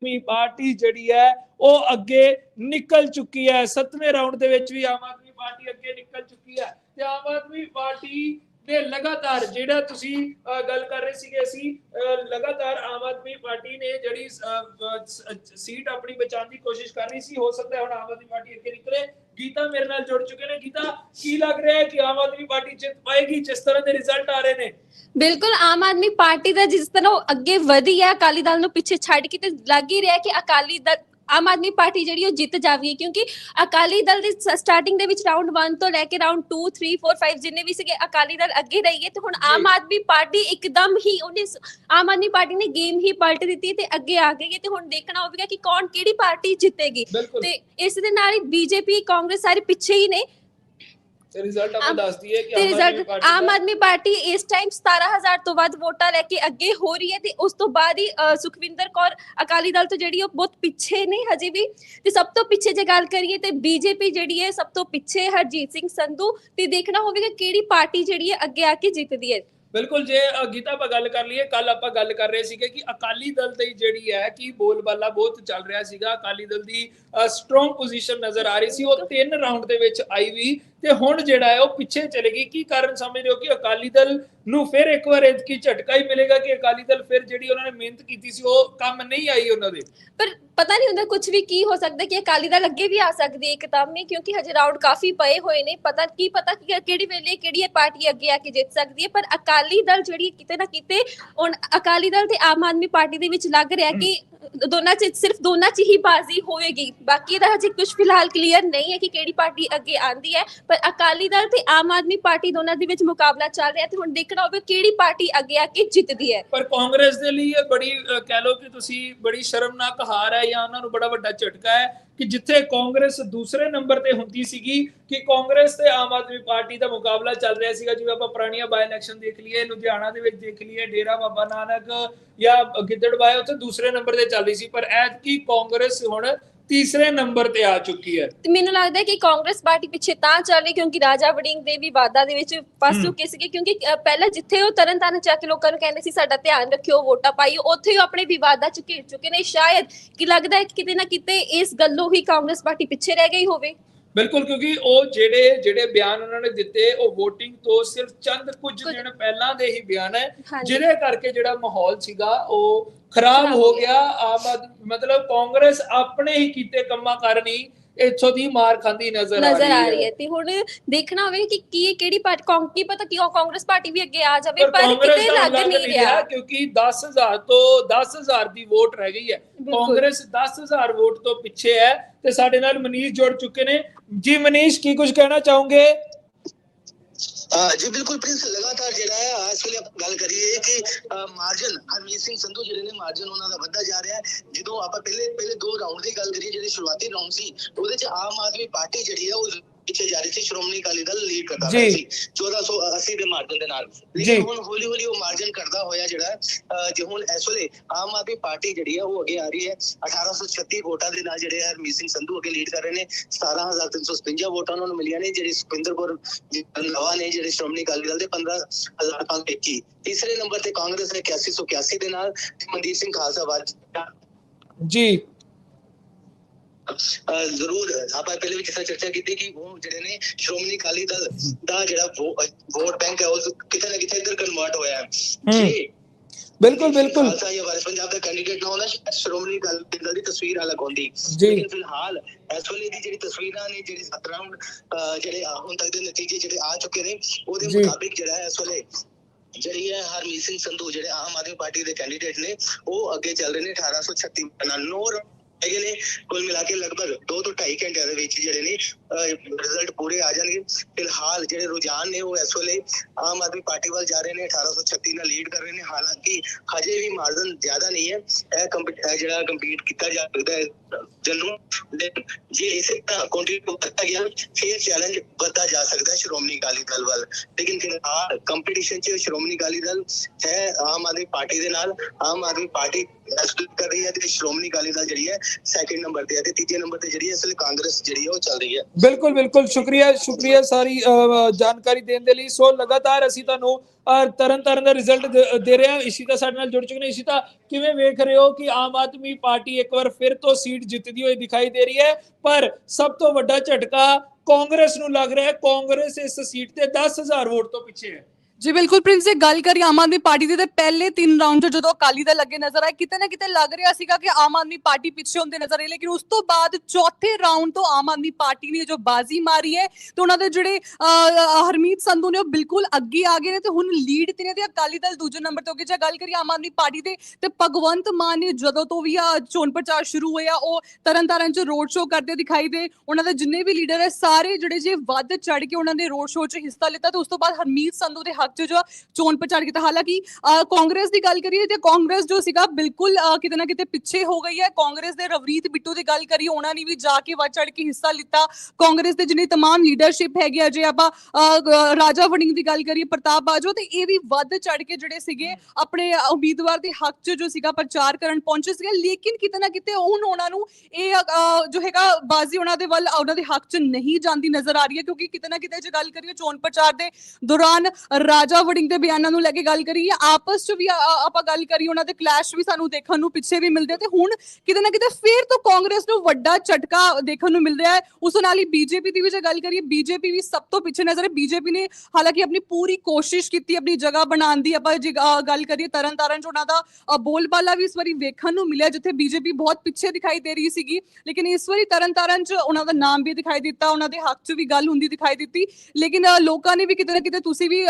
ਵੀ ਪਾਰਟੀ ਜਿਹੜੀ ਹੈ, ਉਹ ਅੱਗੇ ਨਿਕਲ ਚੁੱਕੀ ਹੈ। ਸੱਤਵੇਂ ਰਾਊਂਡ ਦੇ ਵਿੱਚ ਵੀ ਆਮ ਆਦਮੀ ਪਾਰਟੀ ਅੱਗੇ ਨਿਕਲ ਚੁੱਕੀ ਹੈ। ਤੇ ਆਮ ਆਦਮੀ ਪਾਰਟੀ ਨੇ ਲਗਾਤਾਰ ਜਿਹੜਾ ਤੁਸੀਂ ਗੱਲ ਕਰ ਰਹੇ ਸੀਗੇ ਅਸੀਂ ਲਗਾਤਾਰ ਆਮ ਆਦਮੀ ਪਾਰਟੀ ਨੇ ਜਿਹੜੀ ਸੀਟ ਆਪਣੀ ਬਚਾਉਣ ਦੀ ਕੋਸ਼ਿਸ਼ ਕਰ ਰਹੀ ਸੀ, ਹੋ ਸਕਦਾ ਹੈ ਹੁਣ ਆਮ ਆਦਮੀ ਪਾਰਟੀ ਅੱਗੇ ਨਿਕਲੇ। ਗੀਤਾ ਮੇਰੇ ਨਾਲ ਜੁੜ ਚੁੱਕੇ ਨੇ। ਗੀਤਾ, ਕੀ ਲੱਗ ਰਿਹਾ ਹੈ ਕਿ ਆਮ ਆਦਮੀ ਪਾਰਟੀ ਜਿੱਤ ਪਾਏਗੀ, ਜਿਸ ਤਰ੍ਹਾਂ ਦੇ ਰਿਜ਼ਲਟ ਆ ਰਹੇ ਨੇ? ਬਿਲਕੁਲ, ਆਮ ਆਦਮੀ ਪਾਰਟੀ ਦਾ ਜਿਸ ਤਰ੍ਹਾਂ ਉਹ ਅੱਗੇ ਵਧੀ ਹੈ, ਅਕਾਲੀ ਦਲ ਨੂੰ ਪਿੱਛੇ ਛੱਡ ਕੇ, ਤੇ ਲੱਗ ਹੀ ਰਿਹਾ ਕਿ ਅਕਾਲੀ ਦਲ ਆਮ ਆਦਮੀ ਪਾਰਟੀ ਜਿਹੜੀ ਉਹ ਜਿੱਤ ਜਾਵੇਗੀ ਕਿਉਂਕਿ ਅਕਾਲੀ ਦਲ ਦੀ ਸਟਾਰਟਿੰਗ ਦੇ ਵਿੱਚ ਰਾਊਂਡ 1 ਤੋਂ ਲੈ ਕੇ ਰਾਊਂਡ 2 3 4 5 ਜਿੰਨੇ ਵੀ ਸੀਗੇ ਅਕਾਲੀ ਦਲ ਅੱਗੇ ਰਹੀ ਹੈ ਤੇ ਹੁਣ ਆਮ। ਆਦਮੀ ਪਾਰਟੀ ਇੱਕਦਮ ਹੀ ਉਹਨੇ ਆਮ ਆਦਮੀ ਪਾਰਟੀ ਨੇ ਗੇਮ ਹੀ ਪਲਟ ਦਿੱਤੀ ਤੇ ਅੱਗੇ ਆ ਗਈ ਹੈ ਤੇ ਹੁਣ ਦੇਖਣਾ ਹੋਵੇਗਾ ਕਿ ਕੌਣ ਕਿਹੜੀ ਪਾਰਟੀ ਜਿੱਤੇਗੀ। ਤੇ ਇਸ ਦੇ ਨਾਲ ਹੀ ਬੀਜੇਪੀ ਕਾਂਗਰਸ ਸਾਰੇ ਪਿੱਛੇ ਹੀ ਨੇ। ਤੇ ਰਿਜ਼ਲਟ ਆਪਾਂ ਆਮ- ਦੱਸ ਦਈਏ ਕਿ ਤੇ ਆਮ ਆਦਮੀ ਰਿਜ਼ਲਟ ਪਾਰਟੀ ਆਮ ਦਾ- ਆਦਮੀ ਪਾਰਟੀ ਇਸ ਟਾਈਮ 17000 ਤੋਂ ਵੱਧ ਵੋਟਾਂ ਲੈ ਕੇ ਅੱਗੇ ਹੋ ਰਹੀ ਹੈ ਤੇ ਉਸ ਤੋਂ ਬਾਅਦ ਹੀ ਸੁਖਵਿੰਦਰ ਕੌਰ ਅਕਾਲੀ ਦਲ ਤੋਂ ਜਿਹੜੀ ਉਹ ਬਹੁਤ ਪਿੱਛੇ ਨੇ ਹਜੇ ਵੀ। ਤੇ ਸਭ ਤੋਂ ਪਿੱਛੇ ਜੇ ਗੱਲ ਕਰੀਏ ਤੇ ਬੀਜੇਪੀ ਜਿਹੜੀ ਹੈ ਸਭ ਤੋਂ ਪਿੱਛੇ ਹਰਜੀਤ ਸਿੰਘ ਸੰਧੂ ਤੇ ਦੇਖਣਾ ਹੋਵੇਗਾ ਕਿਹੜੀ ਪਾਰਟੀ ਜਿਹੜੀ ਹੈ ਅੱਗੇ ਆ ਕੇ ਜਿੱਤਦੀ ਹੈ। ਬਿਲਕੁਲ ਜੇ ਗੀਤਾ ਆਪਾਂ ਗੱਲ ਕਰ ਲਈਏ ਕੱਲ ਆਪਾਂ ਗੱਲ ਕਰ ਰਹੇ ਸੀਗੇ ਕਿ ਅਕਾਲੀ ਦਲ ਦੀ ਜਿਹੜੀ ਹੈ ਕਿ ਬੋਲਬਾਲਾ ਬਹੁਤ ਚੱਲ ਰਿਹਾ ਸੀਗਾ, ਅਕਾਲੀ ਦਲ ਦੀ ਸਟਰੋਂਗ ਪੋਜੀਸ਼ਨ ਨਜ਼ਰ ਆ ਰਹੀ ਸੀ, ਉਹ ਤਿੰਨ ਰਾਊਂਡ ਦੇ ਵਿੱਚ ਆਈ ਵੀ, ਤੇ ਹੁਣ ਜਿਹੜਾ ਹੈ ਉਹ ਪਿੱਛੇ ਚਲੇ ਗਈ। ਕੀ ਕਾਰਨ ਸਮਝਦੇ ਹੋ ਕਿ ਅਕਾਲੀ ਦਲ ਨੂੰ ਫਿਰ ਇੱਕ ਵਾਰ ਇਤਕੀ ਝਟਕਾ ਹੀ ਮਿਲੇਗਾ ਕਿ ਅਕਾਲੀ ਦਲ ਫਿਰ ਜਿਹੜੀ ਉਹਨਾਂ ਨੇ ਮਿਹਨਤ ਕੀਤੀ ਸੀ ਉਹ ਕੰਮ ਨਹੀਂ ਆਈ ਉਹਨਾਂ ਦੇ। ਪਰ ਪਤਾ ਨਹੀਂ ਹੁੰਦਾ ਕੁਝ ਵੀ ਕੀ ਹੋ ਸਕਦਾ ਕਿ ਅਕਾਲੀ ਦਲ ਅੱਗੇ ਵੀ ਆ ਸਕਦੀ ਹੈ ਇੱਕਦਮ ਨਹੀਂ ਕਿਉਂਕਿ ਹਜੇ ਰਾਊਂਡ ਕਾਫੀ ਪਏ ਹੋਏ ਨੇ। ਪਤਾ ਕੀ ਪਤਾ ਕਿ ਕਿਹੜੀ ਵੇਲੇ ਕਿਹੜੀ ਪਾਰਟੀ ਅੱਗੇ ਆ ਕੇ ਜਿੱਤ ਸਕਦੀ ਹੈ। ਪਰ ਅਕਾਲੀ ਦਲ ਜਿਹੜੀ ਕਿਤੇ ਨਾ ਕਿਤੇ ਹੁਣ ਅਕਾਲੀ ਦਲ ਤੇ ਆਮ ਆਦਮੀ ਪਾਰਟੀ ਦੇ ਵਿੱਚ ਲੱਗ ਰਿਹਾ ਕਿ ਦੋਨਾਂ ਚ ਸਿਰਫ ਦੋਨਾਂ ਚ ਹੀ ਬਾਜ਼ੀ ਹੋਏਗੀ ਬਾਕੀ ਦਾ ਹਜੇ ਕੁਝ ਫਿਲਹਾਲ ਕਲੀਅਰ ਨਹੀਂ ਹੈ ਕਿ ਕਿਹੜੀ ਪਾਰਟੀ ਅੱਗੇ ਆਂਦੀ ਹੈ, ਪਰ ਅਕਾਲੀ ਦਲ ਤੇ ਆਮ ਆਦਮੀ ਪਾਰਟੀ ਦੋਨਾਂ ਦੇ ਵਿੱਚ ਮੁਕਾਬਲਾ ਚੱਲ ਰਿਹਾ ਤੇ ਹੁਣ ਦੇਖਣਾ ਹੋਵੇ ਕਿਹੜੀ ਪਾਰਟੀ ਅੱਗੇ ਆ ਕੇ ਜਿੱਤਦੀ ਹੈ। ਪਰ ਕਾਂਗਰਸ ਦੇ ਲਈ ਇਹ ਬੜੀ ਕਹਿ ਲਓ ਕਿ ਤੁਸੀਂ ਬੜੀ ਸ਼ਰਮਨਾਕ ਹਾਰ ਹੈ ਜਾਂ ਉਹਨਾਂ ਨੂੰ ਬੜਾ ਵੱਡਾ ਝਟਕਾ ਹੈ। ਕਿ ਜਿੱਥੇ ਕਾਂਗਰਸ ਦੂਸਰੇ ਨੰਬਰ ਤੇ ਹੁੰਦੀ ਸੀਗੀ, ਕਿ ਕਾਂਗਰਸ ਤੇ ਆਮ ਆਦਮੀ ਪਾਰਟੀ ਦਾ ਮੁਕਾਬਲਾ ਚੱਲ ਰਿਹਾ ਸੀਗਾ, ਜਿਵੇਂ ਆਪਾਂ ਪੁਰਾਣੀਆਂ ਬਾਈ ਇਲੈਕਸ਼ਨ ਦੇਖ ਲਈਏ, ਲੁਧਿਆਣਾ ਦੇ ਵਿੱਚ ਦੇਖ ਲਈਏ, ਡੇਰਾ ਬਾਬਾ ਨਾਨਕ ਜਾਂ ਗਿੱਦੜਬਾਏ ਉੱਥੇ ਦੂਸਰੇ ਨੰਬਰ ਤੇ ਚੱਲ ਰਹੀ ਸੀ, ਪਰ ਐਤਕੀ ਕਾਂਗਰਸ ਹੁਣ ਤੀਸਰੇ ਨੰਬਰ ਤੇ ਆ ਚੁੱਕੀ ਹੈ। ਤੇ ਮੈਨੂੰ ਲੱਗਦਾ ਹੈ ਕਿ ਕਾਂਗਰਸ ਪਾਰਟੀ ਪਿੱਛੇ ਤਾਂ ਚੱਲ ਰਹੀ ਕਿਉਂਕਿ ਰਾਜਾ ਵੜਿੰਗ ਦੇ ਵੀ ਵਾਦਾ ਦੇ ਵਿੱਚ ਫਸ। ਚੁੱਕੇ ਸੀਗੇ ਕਿਉਂਕਿ ਪਹਿਲਾਂ ਜਿੱਥੇ ਉਹ ਤਰਨ ਤਾਰਨ ਚੱਕ ਕੇ ਲੋਕਾਂ ਨੂੰ ਕਹਿੰਦੇ ਸੀ ਸਾਡਾ ਧਿਆਨ ਰੱਖਿਓ ਵੋਟਾਂ ਪਾਈਓ ਉੱਥੇ ਹੀ ਉਹ ਆਪਣੇ ਵਿਵਾਦਾਂ ਚ ਘਿਰ ਚੁੱਕੇ ਨੇ। ਸ਼ਾਇਦ ਕਿ ਲੱਗਦਾ ਹੈ ਕਿ ਕਿਤੇ ਨਾ ਕਿਤੇ ਇਸ ਗੱਲੋਂ ਹੀ ਕਾਂਗਰਸ ਪਾਰਟੀ ਪਿੱਛੇ ਰਹਿ ਗਈ ਹੋਵੇ। ਬਿਲਕੁਲ ਕਿਉਂਕਿ ਉਹ ਜਿਹੜੇ ਜਿਹੜੇ ਬਿਆਨ ਉਹਨਾਂ ਨੇ ਦਿੱਤੇ ਉਹ VOTING ਤੋਂ ਸਿਰਫ ਚੰਦ ਕੁਝ ਦਿਨ ਪਹਿਲਾਂ ਦੇ ਹੀ ਬਿਆਨ ਹੈ। ਜਿਹਦੇ ਕਰਕੇ ਜਿਹੜਾ ਮਾਹੌਲ ਸੀਗਾ ਉਹ ਖਰਾਬ ਹੋ ਗਿਆ ਆਮ ਮਤਲਬ ਕਾਂਗਰਸ ਆਪਣੇ ਹੀ ਕੀਤੇ ਕੰਮਾਂ ਕਾਰਨ ਹੀ ਇੱਥੋਂ ਦੀ ਮਾਰ ਖਾਂਦੀ ਨਜ਼ਰ ਆ ਨਜ਼ਰ ਆ ਰਹੀ ਹੈ ਤੇ ਹੁਣ ਦੇਖਣਾ ਹੋਵੇ ਕਿ ਕੀ ਕਿਹੜੀ ਪਾਰਟੀ ਕਾਂਗ ਕੀ ਪਤਾ ਕਿ ਕਾਂਗਰਸ ਪਾਰਟੀ ਵੀ ਅੱਗੇ ਆ ਜਾਵੇ ਪਰ ਕਿਤੇ ਲੱਗ ਨਹੀਂ ਰਿਹਾ। ਕਿਉਂਕਿ 10000 ਤੋਂ 10000 ਦੀ ਵੋਟ ਰਹਿ ਗਈ ਹੈ। ਕਾਂਗਰਸ 10000 ਵੋਟ ਤੋਂ ਪਿੱਛੇ ਹੈ ਤੇ ਸਾਡੇ ਨਾਲ ਮਨੀਸ਼ ਜੁੜ ਚੁੱਕੇ ਨੇ। ਜੀ ਮਨੀਸ਼ ਕੀ ਕੁਝ ਕਹਿਣਾ ਚਾਹੋਗੇ? ਜੀ ਬਿਲਕੁਲ ਪ੍ਰਿੰਸ, ਲਗਾਤਾਰ ਜਿਹੜਾ ਹੈ, ਇਸ ਵੇਲੇ ਆਪਾਂ ਗੱਲ ਕਰੀਏ ਕਿ ਮਾਰਜਨ ਹਰਮੀਤ ਸਿੰਘ ਸੰਧੂ ਜਿਹੜੇ ਨੇ ਮਾਰਜਨ ਉਹਨਾਂ ਦਾ ਵੱਧਦਾ ਜਾ ਰਿਹਾ ਹੈ। ਜਦੋਂ ਆਪਾਂ ਪਹਿਲੇ ਪਹਿਲੇ ਦੋ ਰਾਉਂਡ ਦੀ ਗੱਲ ਕਰੀਏ, ਜਿਹੜੇ ਸ਼ੁਰੂਆਤੀ ਰਾਉਂਡ ਸੀ, ਉਹਦੇ ਚ ਆਮ ਆਦਮੀ ਪਾਰਟੀ ਜਿਹੜੀ ਹੈ, ਉਹ ਪਿੱਛੇ ਜਾ ਰਹੀ ਸੀ ਸ਼੍ਰੋਮਣੀ ਅਕਾਲੀ ਦਲ ਲੀਡ ਕਰਦਾ। ਪਿਆ ਸੀ 1480 ਦੇ ਮਾਰਜਨ ਦੇ ਨਾਲ। ਲੇਕਿਨ ਹੁਣ ਹੌਲੀ ਹੌਲੀ ਉਹ ਮਾਰਜਨ ਕਰਦਾ ਹੋਇਆ ਜਿਹੜਾ ਜੇ ਹੁਣ ਇਸ ਵੇਲੇ ਆਮ ਆਦਮੀ ਪਾਰਟੀ ਜਿਹੜੀ ਹੈ ਉਹ ਅੱਗੇ ਆ ਰਹੀ ਹੈ। 1836 ਵੋਟਾਂ ਦੇ ਨਾਲ ਜਿਹੜੇ ਹਰਮੀਤ ਸਿੰਘ ਸੰਧੂ ਅੱਗੇ ਲੀਡ ਕਰ ਰਹੇ ਨੇ। 17357 ਵੋਟਾਂ ਉਹਨਾਂ ਨੂੰ ਮਿਲੀਆਂ ਨੇ ਜਿਹੜੀ ਸੁਖਿੰਦਰ ਕੌਰ ਰੰਧਾਵਾ ਨੇ ਜਿਹੜੇ ਸ਼੍ਰੋਮਣੀ ਅਕਾਲੀ ਦਲ ਦੇ 15521 ਤੀਸਰੇ ਨੰਬਰ ਤੇ ਕਾਂਗਰਸ ਨੇ 8181 ਦੇ ਨਾਲ ਮਨਦੀਪ ਸਿੰਘ ਖਾਲਸਾ ਵੱਧ ਜੀ। ਜ਼ਰੂਰ ਆਪਾਂ ਪਹਿਲੇ ਵੀ ਜਿਸ ਤਰ੍ਹਾਂ ਚਰਚਾ ਕੀਤੀ ਕਿ ਉਹ ਜਿਹੜੇ ਨੇ ਸ਼੍ਰੋਮਣੀ ਅਕਾਲੀ ਦਲ ਦਾ ਜਿਹੜਾ ਵੋ- ਅਹ ਵੋਟ ਬੈਂਕ ਹੈ ਉਹ ਕਿਤੇ ਨਾ ਕਿਤੇ ਇੱਧਰ ਕਨਵਰਟ ਹੋਇਆ ਹੈ ਜੇ ਬਿਲਕੁਲ ਬਿਲਕੁਲ ਖਾਲਸਾ ਜਾਂ ਵਾਰਿਸ ਪੰਜਾਬ ਦਾ ਕੈਂਡੀਡੇਟ ਨਾ ਹੁੰਦਾ ਸ਼ਾਇਦ ਸ਼੍ਰੋਮਣੀ ਅਕਾਲੀ ਦਲ ਦੀ ਤਸਵੀਰ ਅਲੱਗ ਹੁੰਦੀ ਜੀ। ਲੇਕਿਨ ਫਿਲਹਾਲ ਇਸ ਵੇਲੇ ਦੀ ਜਿਹੜੀ ਤਸਵੀਰਾਂ ਨੇ ਜਿਹੜੀ ਸੱਤ ਰਾਉਂਡ ਜਿਹੜੇ ਆ- ਹੁਣ ਤੱਕ ਦੇ ਨਤੀਜੇ ਜਿਹੜੇ ਆ ਚੁੱਕੇ ਨੇ ਉਹਦੇ ਜੀ। ਮੁਤਾਬਿਕ ਜਿਹੜਾ ਹੈ ਇਸ ਵੇਲੇ ਜਿਹੜੀ ਹੈ ਹਰਮੀਤ ਸਿੰਘ ਸੰਧੂ ਜਿਹੜੇ ਆਮ ਆਦਮੀ ਪਾਰਟੀ ਦੇ ਕੈਂਡੀਡੇਟ ਨੇ ਉਹ ਅੱਗੇ ਚੱਲ ਰਹੇ ਨੇ 1836 ਨਾਲ ਨੋਰ ਹੈਗੇ ਨੇ ਕੁੱਲ ਮਿਲਾ ਕੇ ਲਗਭਗ 2 ਤੋਂ 2.5 ਘੰਟਿਆਂ ਦੇ ਵਿੱਚ ਜਿਹੜੇ ਨੇ ਰਿਜ਼ਲਟ ਪੂਰੇ ਆ ਜਾਣਗੇ। ਫਿਲਹਾਲ ਜਿਹੜੇ ਰੁਝਾਨ ਨੇ ਉਹ ਇਸ ਵੇਲੇ ਆਮ ਆਦਮੀ ਪਾਰਟੀ ਵੱਲ ਜਾ ਰਹੇ ਨੇ 1836 ਨਾਲ ਲੀਡ ਕਰ ਰਹੇ ਨੇ। ਹਾਲਾਂਕਿ ਹਜੇ ਵੀ ਮਾਰਜਨ ਜ਼ਿਆਦਾ ਨਹੀਂ ਹੈ। ਇਹ ਜਿਹੜਾ ਕੰਪੀਟ ਕੀਤਾ ਜਾ ਸਕਦਾ ਹੈ ਜਨੂੰ ਜੇ ਇਸੇ ਤਰ੍ਹਾਂ ਕੰਟੀਨਿਊ ਕਰਤਾ ਗਿਆ, ਫਿਰ ਚੈਲੰਜ ਵੱਧਦਾ ਜਾ ਸਕਦਾ ਹੈ ਸ਼੍ਰੋਮਣੀ ਅਕਾਲੀ ਦਲ ਵੱਲ। ਲੇਕਿਨ ਫਿਲਹਾਲ ਕੰਪੀਟੀਸ਼ਨ 'ਚ ਸ਼੍ਰੋਮਣੀ ਅਕਾਲੀ ਦਲ ਹੈ ਆਮ ਆਦਮੀ ਪਾਰਟੀ ਦੇ ਨਾਲ। ਆਮ ਆਦਮੀ ਪਾਰਟੀ ਐਸਪੀਟ ਕਰ ਰਹੀ ਹੈ ਤੇ ਸ਼੍ਰੋਮਣੀ ਅਕਾਲੀ ਦਲ ਜਿਹੜੀ ਹੈ ਸੈਕਿੰਡ ਨੰਬਰ ਤੇ ਹੈ ਤੇ ਤੀਜੇ ਨੰਬਰ ਤੇ ਜਿਹੜੀ ਹੈ ਇਸ ਵੇਲੇ ਕਾਂਗਰਸ ਜਿਹੜੀ ਹੈ ਉਹ ਚੱਲ ਰਹੀ ਹੈ। ਬਿਲਕੁਲ ਬਿਲਕੁਲ। ਸ਼ੁਕਰੀਆ ਸ਼ੁਕਰੀਆ ਸਾਰੀ ਜਾਣਕਾਰੀ ਦੇਣ ਦੇ ਲਈ। ਸੋ ਲਗਾਤਾਰ ਅਸੀਂ ਤੁਹਾਨੂੰ ਅਹ, ਤਰਨ ਤਾਰਨ ਦਾ ਰਿਜ਼ਲਟ ਦੇ ਰਹੇ ਹਾਂ। ਇਸ਼ਿਤਾ ਸਾਡੇ ਨਾਲ ਜੁੜ ਚੁੱਕੇ ਨੇ ਇਸ਼ਿਤਾ ਕਿਵੇਂ ਵੇਖ ਰਹੇ ਹੋ ਕਿ ਆਮ ਆਦਮੀ ਪਾਰਟੀ ਇੱਕ ਵਾਰ ਫਿਰ ਤੋਂ ਸੀਟ ਜਿੱਤਦੀ ਹੋਈ ਦਿਖਾਈ ਦੇ ਰਹੀ ਹੈ? ਪਰ ਸਭ ਤੋਂ ਵੱਡਾ ਝਟਕਾ ਕਾਂਗਰਸ ਨੂੰ ਲੱਗ ਰਿਹਾ ਹੈ। ਕਾਂਗਰਸ ਇਸ ਸੀਟ ਤੇ 10000 ਵੋਟ ਤੋਂ ਪਿੱਛੇ ਹੈ। ਜੀ ਬਿਲਕੁਲ ਪ੍ਰਿੰਸ, ਜੇ ਗੱਲ ਕਰੀ ਆਮ ਆਦਮੀ ਪਾਰਟੀ ਦੀ, ਤੇ ਪਹਿਲੇ ਤਿੰਨ ਰਾਉਂਡ 'ਚ ਜਦੋਂ ਅਕਾਲੀ ਦਲ ਲੱਗੇ ਨਜ਼ਰ ਆਏ, ਕਿਤੇ ਨਾ ਕਿਤੇ ਲੱਗ ਰਿਹਾ ਸੀਗਾ ਕਿ ਆਮ ਆਦਮੀ ਪਾਰਟੀ ਪਿੱਛੇ ਹੁੰਦੇ ਨਜ਼ਰ ਆਏ, ਲੇਕਿਨ ਉਸ ਤੋਂ ਬਾਅਦ ਚੌਥੇ ਰਾਉਂਡ ਤੋਂ ਆਮ ਆਦਮੀ ਪਾਰਟੀ ਨੇ ਜੋ ਬਾਜ਼ੀ ਮਾਰੀ ਹੈ, ਤੇ ਉਹਨਾਂ ਦੇ ਜਿਹੜੇ ਹਰਮੀਤ ਸੰਧੂ ਨੇ ਉਹ ਬਿਲਕੁਲ ਅੱਗੇ ਆ ਗਏ ਨੇ, ਤੇ ਹੁਣ ਲੀਡ ਤੇ ਨੇ, ਤੇ ਅਕਾਲੀ ਦਲ ਦੂਜੇ ਨੰਬਰ ਤੇ ਹੋ ਗਏ ਜੇ ਗੱਲ ਕਰੀ ਆਮ ਆਦਮੀ ਪਾਰਟੀ ਦੇ, ਤੇ ਭਗਵੰਤ ਮਾਨ ਨੇ ਜਦੋਂ ਤੋਂ ਵੀ ਆ ਚੋਣ ਪ੍ਰਚਾਰ ਸ਼ੁਰੂ ਹੋਇਆ, ਉਹ ਤਰਨਤਾਰਨ 'ਚ ਰੋਡ ਸ਼ੋਅ ਕਰਦੇ ਦਿਖਾਈ ਦੇ, ਉਹਨਾਂ ਦੇ ਜਿੰਨੇ ਵੀ ਲੀਡਰ ਹੈ, ਸਾਰੇ ਜਿਹੜੇ ਜੇ ਵੱਧ ਚੜ ਕੇ ਉਹਨਾਂ ਦੇ ਰੋਡ ਸ਼ੋਅ 'ਚ ਹਿੱਸਾ ਲਿੱਤਾ, ਤੇ ਉਸ ਤੋਂ ਬਾਅਦ ਹਰਮੀਤ ਸੰਧੂ ਦੇ ਹੱਕ 'ਚ ਜੋ ਚੋਣ ਪ੍ਰਚਾਰ ਕੀਤਾ ਹਾਲਾਂਕਿ ਅਹ, ਕਾਂਗਰਸ ਦੀ ਗੱਲ ਕਰੀਏ ਤੇ ਕਾਂਗਰਸ ਜੋ ਸੀਗਾ ਬਿਲਕੁਲ ਅਹ, ਕਿਤੇ ਨਾ ਕਿਤੇ ਪਿੱਛੇ ਹੋ ਗਈ ਹੈ ਕਾਂਗਰਸ ਦੇ ਰਵਰੀਤ ਬਿੱਟੂ ਦੀ ਗੱਲ ਕਰੀਏ ਉਹਨਾਂ ਨੇ ਵੀ ਜਾ ਕੇ ਵੱਧ ਚੜ ਕੇ ਹਿੱਸਾ ਲਿੱਤਾ ਕਾਂਗਰਸ ਦੇ ਜਿੰਨੀ तमाम ਲੀਡਰਸ਼ਿਪ ਹੈਗੀ ਆ ਜੇ ਆਪਾਂ ਅਹ, ਗ- ਰਾਜਾ ਵੜਿੰਗ ਦੀ ਗੱਲ ਕਰੀਏ ਪ੍ਰਤਾਪ ਬਾਜਵਾ ਤੇ ਇਹ ਵੀ ਵੱਧ ਚੜ ਕੇ ਜਿਹੜੇ ਸੀਗੇ ਆਪਣੇ ਅਹ, ਉਮੀਦਵਾਰ ਦੇ ਹੱਕ 'ਚ ਜੋ ਸੀਗਾ ਪ੍ਰਚਾਰ ਕਰਨ ਪਹੁੰਚੇ ਸੀਗੇ ਲੇਕਿਨ ਕਿਤੇ ਨਾ ਕਿਤੇ ਹੁਣ ਉਹਨਾਂ ਨੂੰ ਇਹ ਅਹ, ਜੋ ਹੈਗਾ ਬਾਜ਼ੀ ਉਹਨਾਂ ਦੇ ਵੱਲ ਉਹਨਾਂ ਦੇ ਹੱਕ 'ਚ ਨਹੀਂ ਜਾਂਦੀ ਨਜ਼ਰ ਆ ਰਹੀ ਹੈ ਕਿਉਂਕਿ ਕਿਤੇ ਨਾ ਕਿਤੇ ਜੇ ਗੱਲ ਕਰੀਏ ਚੋਣ ਪ੍ਰਚਾਰ ਦੇ ਦੌਰਾਨ ਰਾਜਾ ਵੜਿੰਗ ਦੇ ਬਿਆਨਾਂ ਨੂੰ ਲੈ ਕੇ ਗੱਲ ਕਰੀਏ ਆਪਸ 'ਚ ਵੀ ਆਪਾਂ ਗੱਲ ਕਰੀਏ ਉਹਨਾਂ ਦੇ ਕਲੈਸ਼ ਵੀ ਸਾਨੂੰ ਦੇਖਣ ਨੂੰ ਪਿੱਛੇ ਵੀ ਮਿਲਦੇ ਤੇ ਹੁਣ ਕਿਤੇ ਨਾ ਕਿਤੇ ਫੇਰ ਤੋਂ ਕਾਂਗਰਸ ਨੂੰ ਵੱਡਾ ਝਟਕਾ ਦੇਖਣ ਨੂੰ ਮਿਲ ਰਿਹਾ ਹੈ। ਉਸ ਨਾਲ ਹੀ ਬੀਜੇਪੀ ਦੀ ਵੀ ਜੇ ਗੱਲ ਕਰੀਏ, ਬੀਜੇਪੀ ਵੀ ਸਭ ਤੋਂ ਪਿੱਛੇ ਨਜ਼ਰ ਹੈ। ਬੀਜੇਪੀ ਨੇ ਹਾਲਾਂਕਿ ਆਪਣੀ ਪੂਰੀ ਕੋਸ਼ਿਸ਼ ਕੀਤੀ, ਆਪਣੀ ਜਗ੍ਹਾ ਬਣਾਉਣ ਦੀ। ਆਪਾਂ ਜੇ ਗੱਲ ਕਰੀਏ ਤਰਨ ਤਾਰਨ ਚ, ਉਹਨਾਂ ਦਾ ਬੋਲਬਾਲਾ ਵੀ ਇਸ ਵਾਰੀ ਵੇਖਣ ਨੂੰ ਮਿਲਿਆ, ਜਿੱਥੇ ਬੀਜੇਪੀ ਬਹੁਤ ਪਿੱਛੇ ਦਿਖਾਈ ਦੇ ਰਹੀ ਸੀਗੀ। ਲੇਕਿਨ ਇਸ ਵਾਰੀ ਤਰਨ ਤਾਰਨ ਚ ਉਹਨਾਂ ਦਾ ਨਾਮ ਵੀ ਦਿਖਾਈ ਦਿੱਤਾ, ਉਹਨਾਂ ਦੇ ਹੱਕ 'ਚ ਵੀ ਗੱਲ ਹੁੰਦੀ ਦਿਖਾਈ ਦਿੱਤੀ। ਲੇਕਿਨ ਲੋਕਾਂ ਨੇ ਵੀ ਕਿਤੇ ਨਾ ਕਿਤੇ ਤੁਸੀਂ ਵੀ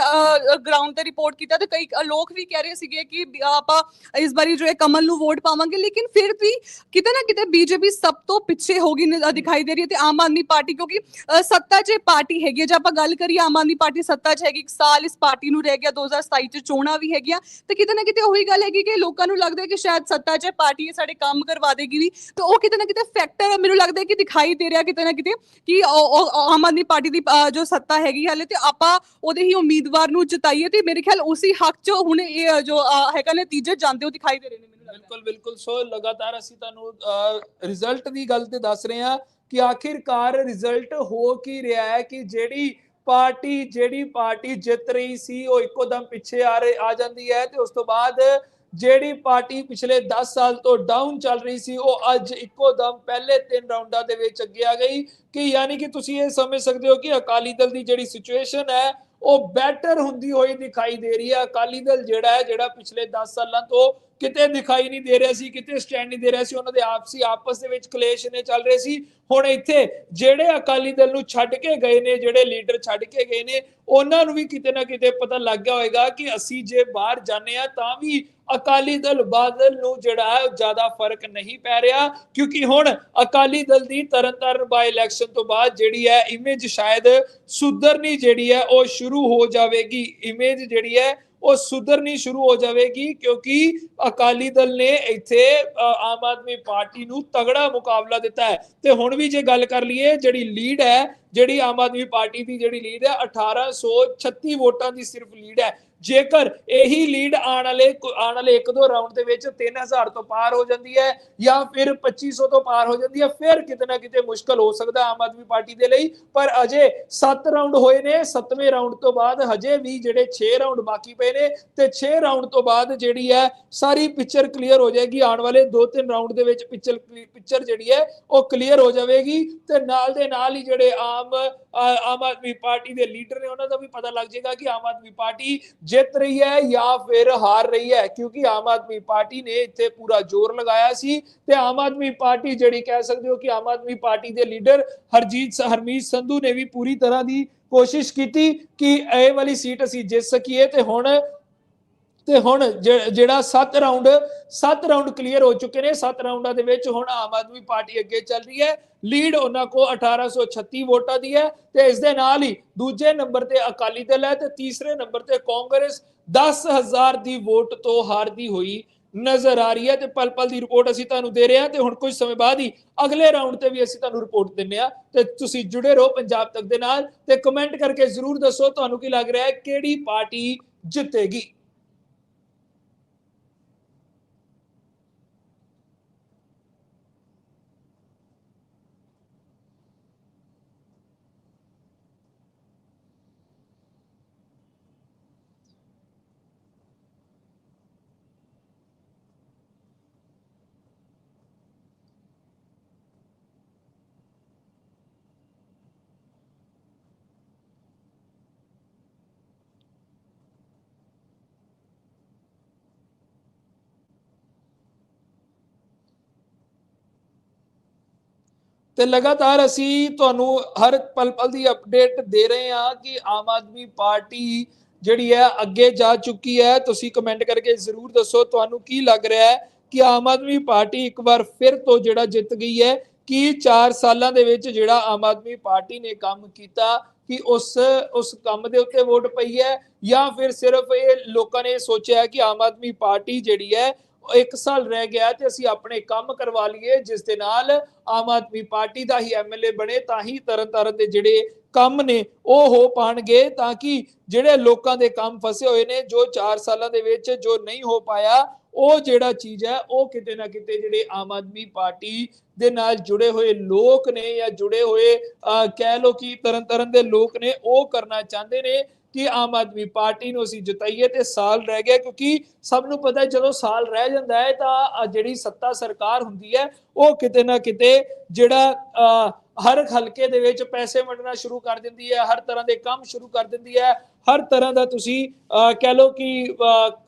ਗਰਾਊਂਡ ਤੇ ਰਿਪੋਰਟ ਕੀਤਾ ਤੇ ਕਈ ਲੋਕ ਵੀ ਕਹਿ ਰਹੇ ਸੀਗੇ ਕਿ ਆਪਾਂ ਇਸ ਵਾਰੀ ਜੋ ਹੈ ਕਮਲ ਨੂੰ ਵੋਟ ਪਾਵਾਂਗੇ, ਲੇਕਿਨ ਫਿਰ ਵੀ ਕਿਤੇ ਨਾ ਕਿਤੇ ਬੀਜੇਪੀ ਸਭ ਤੋਂ ਪਿੱਛੇ ਹੋ ਗਈ ਨ- ਦਿਖਾਈ ਦੇ ਰਹੀ ਹੈ ਤੇ ਆਮ ਆਦਮੀ ਪਾਰਟੀ ਕਿਉਂਕਿ ਸੱਤਾ 'ਚ ਪਾਰਟੀ ਹੈਗੀ ਜੇ ਆਪਾਂ ਗੱਲ ਕਰੀਏ ਆਮ ਆਦਮੀ ਪਾਰਟੀ ਸੱਤਾ 'ਚ ਹੈਗੀ, ਇੱਕ ਸਾਲ ਇਸ ਪਾਰਟੀ ਨੂੰ ਰਹਿ ਗਿਆ 2027 'ਚ ਚੋਣਾਂ ਵੀ ਹੈਗੀਆਂ, ਤੇ ਕਿਤੇ ਨਾ ਕਿਤੇ ਉਹੀ ਗੱਲ ਹੈਗੀ ਕਿ ਲੋਕਾਂ ਨੂੰ ਲੱਗਦਾ ਕਿ ਸ਼ਾਇਦ ਸੱਤਾ 'ਚ ਪਾਰਟੀ ਸਾਡੇ ਕੰਮ ਕਰਵਾ ਦੇਗੀ ਵੀ, ਤੇ ਉਹ ਕਿਤੇ ਨਾ ਕਿਤੇ ਫੈਕਟਰ ਮੈਨੂੰ ਲੱਗਦਾ ਕਿ ਦਿਖਾਈ ਦੇ ਰਿਹਾ ਕਿਤੇ ਨਾ ਕਿਤੇ ਕਿ ਆਮ ਆਦਮੀ ਪਾਰਟੀ ਦੀ ਜੋ ਸੱਤਾ ਹੈਗੀ ਹਾਲੇ ਤੇ ਆਪਾਂ ਉਹਦੇ ਹੀ ਉਮੀਦਵਾਰ ਨੂੰ ਜਿਤਾਈਏ ਤੇ ਮੇਰੇ ਖਿਆਲ ਉਸੇ ਹੱਕ 'ਚ ਹੁਣ ਇਹ ਜੋ ਹੈਗਾ ਨਤੀਜੇ ਜਾਂਦੇ ਉਹ ਦਿਖਾਈ ਦੇ ਰਹੇ ਨੇ ਮੈਨੂੰ ਬਿਲਕੁਲ ਬਿਲਕੁਲ। ਸੋ ਲਗਾਤਾਰ ਅਸੀਂ ਤੁਹਾਨੂੰ ਰਿਜ਼ਲਟ ਦੀ ਗੱਲ ਤੇ ਦੱਸ ਰਹੇ ਹਾਂ ਕਿ ਆਖਿਰਕਾਰ ਰਿਜ਼ਲਟ ਹੋ ਕੀ ਰਿਹਾ ਹੈ ਕਿ ਜਿਹੜੀ ਪਾਰਟੀ ਜਿਹੜੀ ਪਾਰਟੀ ਜਿੱਤ ਰਹੀ ਸੀ, ਉਹ ਇੱਕੋ ਦਮ ਪਿੱਛੇ ਆ ਰਹੀ ਆ ਜਾਂਦੀ ਹੈ ਤੇ ਉਸ ਤੋਂ ਬਾਅਦ ਜਿਹੜੀ ਪਾਰਟੀ ਪਿਛਲੇ 10 ਸਾਲ ਤੋਂ ਡਾਊਨ ਚੱਲ ਰਹੀ ਸੀ, ਉਹ ਅੱਜ ਇੱਕੋ ਦਮ ਪਹਿਲੇ ਤਿੰਨ ਰਾਉਂਡਾਂ ਦੇ ਵਿੱਚ ਅੱਗੇ ਆ ਗਈ ਕਿ ਯਾਨੀ ਕਿ ਤੁਸੀਂ ਇਹ ਸਮਝ ਸਕਦੇ ਹੋ ਕਿ ਅਕਾਲੀ ਦਲ ਦੀ ਜਿਹੜੀ ਸਿਚੁਏਸ਼ਨ ਹੈ ਉਹ ਬੈਟਰ ਹੁੰਦੀ ਹੋਈ ਦਿਖਾਈ ਦੇ ਰਹੀ ਹੈ ਅਕਾਲੀ ਦਲ ਜਿਹੜਾ ਹੈ, ਜਿਹੜਾ ਪਿਛਲੇ 10 ਸਾਲਾਂ ਤੋਂ ਕਿਤੇ ਦਿਖਾਈ ਨਹੀਂ ਦੇ ਰਿਹਾ ਸੀ, ਕਿਤੇ ਸਟੈਂਡ ਨਹੀਂ ਦੇ ਰਿਹਾ ਸੀ, ਉਹਨਾਂ ਦੇ ਆਪਸੀ ਆਪਸ ਦੇ ਵਿੱਚ ਕਲੇਸ਼ ਨੇ ਚੱਲ ਰਹੇ ਸੀ। ਹੁਣ ਇੱਥੇ ਜਿਹੜੇ ਅਕਾਲੀ ਦਲ ਨੂੰ ਛੱਡ ਕੇ ਗਏ ਨੇ, ਜਿਹੜੇ ਲੀਡਰ ਛੱਡ ਕੇ ਗਏ ਨੇ, ਉਹਨਾਂ ਨੂੰ ਵੀ ਕਿਤੇ ਨਾ ਕਿਤੇ ਪਤਾ ਲੱਗ ਗਿਆ ਹੋਵੇਗਾ ਕਿ ਅਸੀਂ ਜੇ ਬਾਹਰ ਜਾਂਦੇ ਆ ਤਾਂ ਵੀ ਅਕਾਲੀ ਦਲ ਬਾਦਲ ਨੂੰ ਜਿਹੜਾ ਹੈ ਜ਼ਿਆਦਾ ਫ਼ਰਕ ਨਹੀਂ ਪੈ ਰਿਹਾ, ਕਿਉਂਕਿ ਹੁਣ ਅਕਾਲੀ ਦਲ ਦੀ ਤਰਨਤਾਰਨ ਬਾਈ ਇਲੈਕਸ਼ਨ ਤੋਂ ਬਾਅਦ ਜਿਹੜੀ ਹੈ ਇਮੇਜ ਸ਼ਾਇਦ ਸੁਧਰਨੀ ਜਿਹੜੀ ਹੈ ਉਹ ਸ਼ੁਰੂ ਹੋ ਜਾਵੇਗੀ। ਇਮੇਜ ਜਿਹੜੀ ਹੈ ਉਹ ਸੁਧਰਨੀ ਸ਼ੁਰੂ ਹੋ ਜਾਵੇਗੀ ਕਿਉਂਕਿ ਅਕਾਲੀ ਦਲ ਨੇ ਇੱਥੇ ਆਮ ਆਦਮੀ ਪਾਰਟੀ ਨੂੰ ਤਗੜਾ ਮੁਕਾਬਲਾ ਦਿੱਤਾ ਹੈ। ਤੇ ਹੁਣ ਵੀ ਜੇ ਗੱਲ ਕਰ ਲਈਏ, ਜਿਹੜੀ ਲੀਡ ਹੈ, ਜਿਹੜੀ ਆਮ ਆਦਮੀ ਪਾਰਟੀ ਦੀ ਜਿਹੜੀ ਲੀਡ ਹੈ 1836 ਵੋਟਾਂ ਦੀ ਸਿਰਫ ਲੀਡ ਹੈ। ਜੇਕਰ ਇਹੀ ਲੀਡ ਆਉਣ ਵਾਲੇ ਆਉਣ ਵਾਲੇ ਇੱਕ ਦੋ ਰਾਉਂਡ ਦੇ ਵਿੱਚ 3000 ਤੋਂ ਪਾਰ ਹੋ ਜਾਂਦੀ ਹੈ ਜਾਂ ਫਿਰ 2500 ਤੋਂ ਪਾਰ ਹੋ ਜਾਂਦੀ ਹੈ, ਫਿਰ ਕਿਤੇ ਨਾ ਕਿਤੇ ਮੁਸ਼ਕਲ ਹੋ ਸਕਦਾ ਆਮ ਆਦਮੀ ਪਾਰਟੀ ਦੇ ਲਈ। ਪਰ ਅਜੇ 7 ਰਾਉਂਡ ਹੋਏ ਨੇ 7ਵੇਂ ਰਾਉਂਡ ਤੋਂ ਬਾਅਦ ਹਜੇ ਵੀ ਜਿਹੜੇ 6 ਰਾਉਂਡ ਬਾਕੀ ਪਏ ਨੇ ਤੇ 6 ਰਾਉਂਡ ਤੋਂ ਬਾਅਦ ਜਿਹੜੀ ਹੈ ਸਾਰੀ ਪਿਕਚਰ ਕਲੀਅਰ ਹੋ ਜਾਏਗੀ। ਆਉਣ ਵਾਲੇ 2-3 ਰਾਉਂਡ ਦੇ ਵਿੱਚ ਪਿਕਚਰ ਪਿਕਚਰ ਜਿਹੜੀ ਹੈ ਉਹ ਕਲੀਅਰ ਹੋ ਜਾਵੇਗੀ ਤੇ ਨਾਲ ਦੇ ਨਾਲ ਹੀ ਜਿਹੜੇ ਆਮ ਆਮ ਆਦਮੀ ਪਾਰਟੀ ਦੇ ਲੀਡਰ ਨੇ ਉਹਨਾਂ ਦਾ ਵੀ ਪਤਾ ਲੱਗ ਜਾਏਗਾ ਕਿ ਆਮ ਆਦਮੀ ਪਾਰਟੀ ਜਿੱਤ ਰਹੀ ਹੈ ਜਾਂ ਫਿਰ ਹਾਰ ਰਹੀ ਹੈ? ਕਿਉਂਕਿ ਆਮ ਆਦਮੀ ਪਾਰਟੀ ਨੇ ਇੱਥੇ ਪੂਰਾ ਜ਼ੋਰ ਲਗਾਇਆ ਸੀ ਤੇ ਆਮ ਆਦਮੀ ਪਾਰਟੀ ਜਿਹੜੀ ਕਹਿ ਸਕਦੇ ਹੋ ਕਿ ਆਮ ਆਦਮੀ ਪਾਰਟੀ ਦੇ ਲੀਡਰ ਹਰਜੀਤ ਹਰਮੀਤ ਸੰਧੂ ਨੇ ਵੀ ਪੂਰੀ ਤਰ੍ਹਾਂ ਦੀ ਕੋਸ਼ਿਸ਼ ਕੀਤੀ ਕਿ ਇਹ ਵਾਲੀ ਸੀਟ ਅਸੀਂ ਜਿੱਤ ਸਕੀਏ ਤੇ ਹੁਣ ਤੇ ਹੁਣ ਜਿਹੜਾ 7 ਰਾਉਂਡ 7 ਰਾਉਂਡ ਕਲੀਅਰ ਹੋ ਚੁੱਕੇ ਨੇ। 7 ਰਾਉਂਡਾਂ ਦੇ ਵਿੱਚ ਹੁਣ ਆਮ ਆਦਮੀ ਪਾਰਟੀ ਅੱਗੇ ਚੱਲ ਰਹੀ ਹੈ। ਲੀਡ ਉਹਨਾਂ ਕੋ 1836 ਵੋਟਾਂ ਦੀ ਹੈ ਤੇ ਇਸ ਦੇ ਨਾਲ ਹੀ ਦੂਜੇ ਨੰਬਰ ਤੇ ਅਕਾਲੀ ਦਲ ਹੈ ਤੇ ਤੀਸਰੇ ਨੰਬਰ ਤੇ ਕਾਂਗਰਸ 10000 ਦੀ ਵੋਟ ਤੋਂ ਹਾਰਦੀ ਹੋਈ ਨਜ਼ਰ ਆ ਰਹੀ ਹੈ ਤੇ ਪਲ ਪਲ ਦੀ ਰਿਪੋਰਟ ਅਸੀਂ ਤੁਹਾਨੂੰ ਦੇ ਰਹੇ ਹਾਂ ਤੇ ਹੁਣ ਕੁਝ ਸਮੇਂ ਬਾਅਦ ਹੀ ਅਗਲੇ ਰਾਉਂਡ ਤੇ ਵੀ ਅਸੀਂ ਤੁਹਾਨੂੰ ਰਿਪੋਰਟ ਦਿੰਨੇ ਆ ਤੇ ਤੁਸੀਂ ਜੁੜੇ ਰਹੋ ਪੰਜਾਬ ਤੱਕ ਦੇ ਨਾਲ ਤੇ ਕਮੈਂਟ ਕਰਕੇ ਜ਼ਰੂਰ ਦੱਸੋ ਤੁਹਾਨੂੰ ਕੀ ਲੱਗ ਰਿਹਾ ਹੈ, ਕਿਹੜੀ ਪਾਰਟੀ ਜਿੱਤੇਗੀ। ਤੇ ਲਗਾਤਾਰ ਅਸੀਂ ਤੁਹਾਨੂੰ ਹਰ ਪਲ ਪਲ ਦੀ ਅਪਡੇਟ ਦੇ ਰਹੇ ਹਾਂ ਕਿ ਆਮ ਆਦਮੀ ਪਾਰਟੀ ਜਿਹੜੀ ਹੈ ਅੱਗੇ ਜਾ ਚੁੱਕੀ ਹੈ। ਤੁਸੀਂ ਕਮੈਂਟ ਕਰਕੇ ਜ਼ਰੂਰ ਦੱਸੋ ਤੁਹਾਨੂੰ ਕੀ ਲੱਗ ਰਿਹਾ ਹੈ ਕਿ ਆਮ ਆਦਮੀ ਪਾਰਟੀ ਇੱਕ ਵਾਰ ਫਿਰ ਤੋਂ ਜਿਹੜਾ ਜਿੱਤ ਗਈ ਹੈ, ਕਿ 4 ਸਾਲਾਂ ਦੇ ਵਿੱਚ ਜਿਹੜਾ ਆਮ ਆਦਮੀ ਪਾਰਟੀ ਨੇ ਕੰਮ ਕੀਤਾ, ਕਿ ਉਸ ਉਸ ਕੰਮ ਦੇ ਉੱਤੇ ਵੋਟ ਪਈ ਹੈ ਜਾਂ ਫਿਰ ਸਿਰਫ ਇਹ ਲੋਕਾਂ ਨੇ ਸੋਚਿਆ ਕਿ ਆਮ ਆਦਮੀ ਪਾਰਟੀ ਜਿਹੜੀ ਹੈ ਉਹ ਸਾਲ ਰਹਿ ਗਿਆ ਤੇ ਅਸੀਂ ਆਪਣੇ ਕੰਮ ਕਰਵਾ ਲਈਏ ਜਿਸ ਦੇ ਨਾਲ ਆਮ ਆਦਮੀ ਪਾਰਟੀ ਦਾ ਹੀ ਐਮਐਲਏ ਬਣੇ ਤਾਂ ਹੀ ਤਰਨਤਾਰਨ ਦੇ ਜਿਹੜੇ ਕੰਮ ਨੇ ਉਹ ਹੋ ਪਾਣਗੇ ਤਾਂ ਕਿ ਜਿਹੜੇ ਲੋਕਾਂ ਦੇ ਕੰਮ ਫਸੇ ਹੋਏ ਨੇ ਜੋ 4 ਸਾਲਾਂ ਦੇ ਵਿੱਚ ਜੋ ਨਹੀਂ ਹੋ ਪਾਇਆ ਉਹ ਜਿਹੜਾ ਚੀਜ਼ ਹੈ ਉਹ ਕਿਤੇ ਨਾ ਕਿਤੇ ਜਿਹੜੇ ਆਮ ਆਦਮੀ ਪਾਰਟੀ ਦੇ ਨਾਲ ਜੁੜੇ ਹੋਏ ਲੋਕ ਨੇ ਜਾਂ ਜੁੜੇ ਹੋਏ ਅਹ, ਕਹਿ ਲੋ ਕਿ ਤਰਨਤਾਰਨ ਦੇ ਲੋਕ ਨੇ ਉਹ ਕਰਨਾ ਚਾਹੁੰਦੇ ਨੇ। ਕਿ ਆਮ ਆਦਮੀ ਪਾਰਟੀ ਨੂੰ ਅਸੀਂ ਜਿਤਾਈਏ ਤੇ ਸਾਲ ਰਹਿ ਗਿਆ ਕਿਉਂਕਿ ਸਭ ਨੂੰ ਪਤਾ ਹੈ ਜਦੋਂ ਸਾਲ ਰਹਿ ਜਾਂਦਾ ਹੈ ਤਾਂ ਜਿਹੜੀ ਸੱਤਾ ਸਰਕਾਰ ਹੁੰਦੀ ਹੈ ਉਹ ਕਿਤੇ ਨਾ ਕਿਤੇ ਜਿਹੜਾ ਅਹ, ਹਰ ਹਲਕੇ ਦੇ ਵਿੱਚ ਪੈਸੇ ਵੰਡਣਾ ਸ਼ੁਰੂ ਕਰ ਦਿੰਦੀ ਹੈ ਹਰ ਤਰ੍ਹਾਂ ਦੇ ਕੰਮ ਸ਼ੁਰੂ ਕਰ ਦਿੰਦੀ ਹੈ ਹਰ ਤਰ੍ਹਾਂ ਦਾ ਤੁਸੀਂ ਅਹ, ਕਹਿ ਲਓ ਕਿ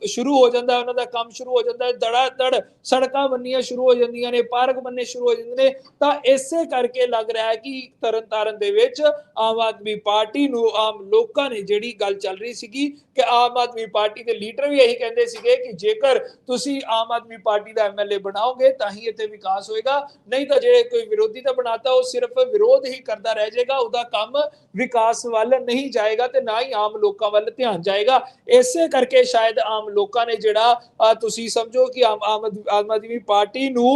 ਸ਼ੁਰੂ ਹੋ ਜਾਂਦਾ ਉਹਨਾਂ ਦਾ ਕੰਮ ਸ਼ੁਰੂ ਹੋ ਜਾਂਦਾ ਦੜਾ ਦੜ ਸੜਕਾਂ ਬੰਨੀਆਂ ਸ਼ੁਰੂ ਹੋ ਜਾਂਦੀਆਂ ਨੇ ਪਾਰਕ ਬੰਨੇ ਸ਼ੁਰੂ ਹੋ ਜਾਂਦੇ ਨੇ ਤਾਂ ਇਸੇ ਕਰਕੇ ਲੱਗ ਰਿਹਾ ਹੈ ਕਿ ਤਰਨਤਾਰਨ ਦੇ ਵਿੱਚ ਆਮ ਆਦਮੀ ਪਾਰਟੀ ਨੂੰ ਆਮ ਲੋਕਾਂ ਨੇ ਜਿਹੜੀ ਗੱਲ ਚੱਲ ਰਹੀ ਸੀਗੀ ਕਿ ਆਮ ਆਦਮੀ ਪਾਰਟੀ ਦੇ ਲੀਡਰ ਵੀ ਇਹੀ ਕਹਿੰਦੇ ਸੀਗੇ ਕਿ ਜੇਕਰ ਤੁਸੀਂ ਆਮ ਆਦਮੀ ਪਾਰਟੀ ਦਾ ਐਮਐਲਏ ਬਣਾਓਗੇ ਤਾਂ ਹੀ ਇੱਥੇ ਵਿਕਾਸ ਹੋਏਗਾ। ਨਹੀਂ ਤਾਂ ਜਿਹੜੇ ਕੋਈ ਵਿਰੋਧੀ ਦਾ ਬਣਾਤਾ ਉਹ ਸਿਰਫ ਵਿਰੋਧ ਹੀ ਕਰਦਾ ਰਹਿ ਜਾਏਗਾ ਉਹਦਾ ਕੰਮ ਵਿਕਾਸ ਵੱਲ ਨਹੀਂ ਜਾਏਗਾ ਤੇ ਨਾ ਹੀ ਆਮ ਲੋਕਾਂ ਵੱਲ ਧਿਆਨ ਜਾਏਗਾ। ਇਸੇ ਕਰਕੇ ਸ਼ਾਇਦ ਆਮ ਲੋਕਾਂ ਨੇ ਜਿਹੜਾ ਤੁਸੀਂ ਸਮਝੋ ਕਿ ਆਮ ਆਮ ਆਦਮੀ- ਪਾਰਟੀ ਨੂੰ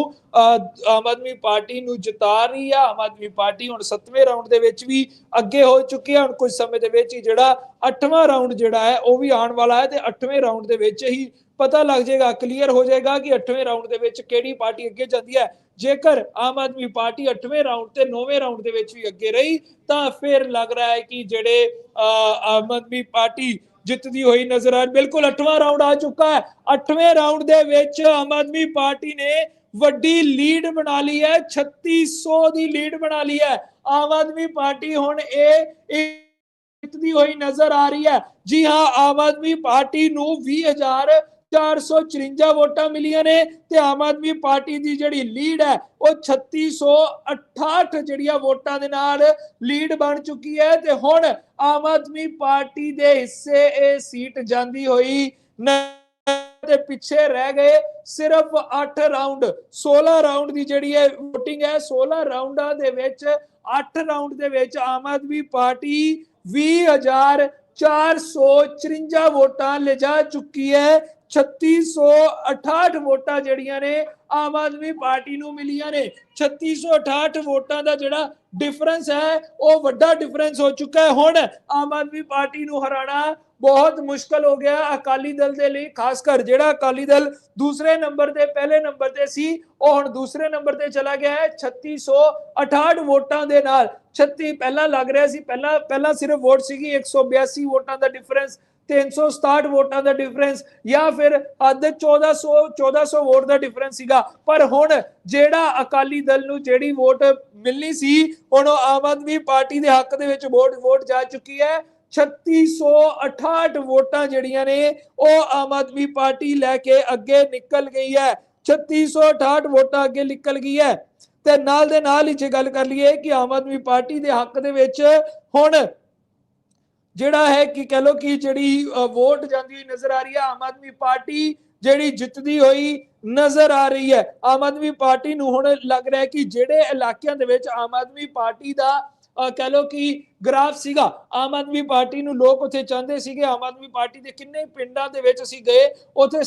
ਆਮ ਆਦਮੀ ਪਾਰਟੀ ਨੂੰ ਜਿਤਾ ਰਹੀ ਆ। ਆਮ ਆਦਮੀ ਪਾਰਟੀ ਹੁਣ 7ਵੇਂ ਰਾਉਂਡ ਦੇ ਵਿੱਚ ਵੀ ਅੱਗੇ ਹੋ ਚੁੱਕੀ ਹੈ ਹੁਣ ਕੁਝ ਸਮੇਂ ਦੇ ਵਿੱਚ ਹੀ ਜਿਹੜਾ 8ਵਾਂ ਰਾਉਂਡ ਜਿਹੜਾ ਹੈ, ਉਹ ਵੀ ਆਉਣ ਵਾਲਾ ਹੈ ਤੇ 8ਵੇਂ ਰਾਉਂਡ ਦੇ ਵਿੱਚ ਹੀ ਪਤਾ ਲੱਗ ਜਾਏਗਾ, ਕਲੀਅਰ ਹੋ ਜਾਏਗਾ ਕਿ 8ਵੇਂ ਰਾਉਂਡ ਦੇ ਵਿੱਚ ਕਿਹੜੀ ਪਾਰਟੀ ਅੱਗੇ ਜਾਂਦੀ ਹੈ। ਜੇਕਰ ਆਮ ਆਦਮੀ ਪਾਰਟੀ 8ਵੇਂ ਰਾਉਂਡ ਤੇ 9ਵੇਂ ਰਾਉਂਡ ਦੇ ਵਿੱਚ ਵੀ ਅੱਗੇ ਰਹੀ, ਤਾਂ ਫਿਰ ਲੱਗ ਰਿਹਾ ਹੈ ਕਿ ਜਿਹੜੇ ਆਮ ਆਦਮੀ ਪਾਰਟੀ ਜਿੱਤਦੀ ਹੋਈ ਨਜ਼ਰ ਆ, ਬਿਲਕੁਲ 8ਵਾਂ ਰਾਉਂਡ ਆ ਚੁੱਕਾ ਹੈ। 8ਵੇਂ ਰਾਉਂਡ ਦੇ ਵਿੱਚ ਆਮ ਆਦਮੀ ਪਾਰਟੀ ਨੇ ਵੱਡੀ ਲੀਡ ਬਣਾ ਲਈ ਹੈ 3600 ਦੀ ਲੀਡ ਬਣਾ ਲਈ ਹੈ। ਆਮ ਆਦਮੀ ਪਾਰਟੀ ਹੁਣ ਇਹ ਜਿੱਤਦੀ ਹੋਈ ਨਜ਼ਰ ਆ ਰਹੀ ਹੈ। ਜੀ ਹਾਂ, ਆਮ ਆਦਮੀ ਪਾਰਟੀ ਨੂੰ 20454 ਵੋਟਾਂ ਮਿਲੀਆਂ ਨੇ ਤੇ ਆਮ ਆਦਮੀ ਪਾਰਟੀ ਦੀ ਜਿਹੜੀ ਲੀਡ ਹੈ, ਉਹ 3668 ਜਿਹੜੀਆਂ ਵੋਟਾਂ ਦੇ ਨਾਲ ਲੀਡ ਬਣ ਚੁੱਕੀ ਹੈ ਤੇ ਹੁਣ ਆਮ ਆਦਮੀ ਪਾਰਟੀ ਦੇ ਹਿੱਸੇ ਇਹ ਸੀਟ ਜਾਂਦੀ ਹੋਈ ਦੇ ਪਿੱਛੇ ਰਹਿ ਗਏ ਸਿਰਫ 8 ਰਾਉਂਡ 16 ਰਾਉਂਡ ਦੀ ਜਿਹੜੀ ਹੈ VOTING ਹੈ 16 ਰਾਉਂਡਾਂ ਦੇ ਵਿੱਚ 8 ਰਾਉਂਡ ਦੇ ਵਿੱਚ ਆਮ ਆਦਮੀ ਪਾਰਟੀ 20454 ਵੋਟਾਂ ਲਿਜਾ ਚੁੱਕੀ ਹੈ 3668 ਵੋਟਾਂ ਜਿਹੜੀਆਂ ਨੇ, ਆਮ ਆਦਮੀ ਪਾਰਟੀ ਨੂੰ ਮਿਲੀਆਂ ਨੇ। 3668 ਵੋਟਾਂ ਦਾ ਜਿਹੜਾ ਡਿਫਰੈਂਸ ਹੈ, ਉਹ ਵੱਡਾ ਡਿਫਰੈਂਸ ਹੋ ਚੁੱਕਾ ਹੈ। ਹੁਣ ਆਮ ਆਦਮੀ ਪਾਰਟੀ ਨੂੰ ਹਰਾਣਾ ਬਹੁਤ ਮੁਸ਼ਕਲ ਹੋ ਗਿਆ ਅਕਾਲੀ ਦਲ ਦੇ ਲਈ, ਖਾਸ ਕਰ ਜਿਹੜਾ ਅਕਾਲੀ ਦਲ ਦੂਸਰੇ ਨੰਬਰ ਤੇ ਪਹਿਲੇ ਨੰਬਰ ਤੇ ਸੀ, ਉਹ ਹੁਣ ਦੂਸਰੇ ਨੰਬਰ ਤੇ ਚਲਾ ਗਿਆ ਹੈ। 3668 ਵੋਟਾਂ ਦੇ ਨਾਲ 36 ਪਹਿਲਾਂ ਲੱਗ ਰਿਹਾ ਸੀ, ਪਹਿਲਾਂ ਪਹਿਲਾਂ ਸਿਰਫ ਵੋਟ ਸੀਗੀ 182 ਵੋਟਾਂ ਦਾ ਡਿਫਰੈਂਸ 367 ਵੋਟਾਂ ਦਾ ਡਿਫਰੈਂਸ ਜਾਂ ਫਿਰ ਅੱਧ 1400 1400 ਵੋਟ ਦਾ ਡਿਫਰੈਂਸ ਸੀਗਾ। ਪਰ ਹੁਣ ਜਿਹੜਾ ਅਕਾਲੀ ਦਲ ਨੂੰ ਜਿਹੜੀ ਵੋਟ ਮਿਲਣੀ ਸੀ, ਹੁਣ ਉਹ ਆਮ ਆਦਮੀ ਪਾਰਟੀ ਦੇ ਹੱਕ ਦੇ ਵਿੱਚ ਵੋਟ ਵੋਟ ਜਾ ਚੁੱਕੀ ਹੈ। 3668 ਵੋਟਾਂ ਜਿਹੜੀਆਂ ਨੇ, ਉਹ ਆਮ ਆਦਮੀ ਪਾਰਟੀ ਲੈ ਕੇ ਅੱਗੇ ਨਿਕਲ ਗਈ ਹੈ। 3668 ਵੋਟਾਂ ਅੱਗੇ ਨਿਕਲ ਗਈ ਹੈ। ਤੇ ਨਾਲ ਦੇ ਨਾਲ ਹੀ ਜੇ ਗੱਲ ਕਰ ਲਈਏ ਕਿ ਆਮ ਆਦਮੀ ਪਾਰਟੀ ਦੇ ਹੱਕ ਦੇ ਵਿੱਚ ਹੁਣ ਜਿਹੜਾ ਹੈ ਕਿ ਕਹ ਲੋ ਕਿ ਜਿਹੜੀ ਵੋਟ ਜਾਂਦੀ ਹੋਈ ਨਜ਼ਰ ਆ ਰਹੀ ਹੈ ਆਮ ਆਦਮੀ ਪਾਰਟੀ ਜਿਹੜੀ ਜਿੱਤਦੀ ਹੋਈ ਨਜ਼ਰ ਆ ਰਹੀ ਹੈ। ਆਮ ਆਦਮੀ ਪਾਰਟੀ ਨੂੰ ਹੁਣ ਲੱਗ ਰਿਹਾ ਹੈ ਕਿ ਜਿਹੜੇ ਇਲਾਕਿਆਂ ਦੇ ਵਿੱਚ ਆਮ ਆਦਮੀ ਪਾਰਟੀ ਦਾ ਅ, ਕਹਿ ਲੋ ਕਿ ਗ੍ਰਾਫ ਸੀਗਾ ਆਮ ਆਦਮੀ ਪਾਰਟੀ ਨੂੰ ਲੋਕ ਉੱਥੇ ਚਾਹੁੰਦੇ ਸੀਗੇ ਆਮ ਆਦਮੀ ਪਾਰਟੀ ਦੇ ਕਿੰਨੇ ਪਿੰਡਾਂ ਦੇ ਵਿੱਚ ਅਸੀਂ ਗਏ ਉੱਥੇ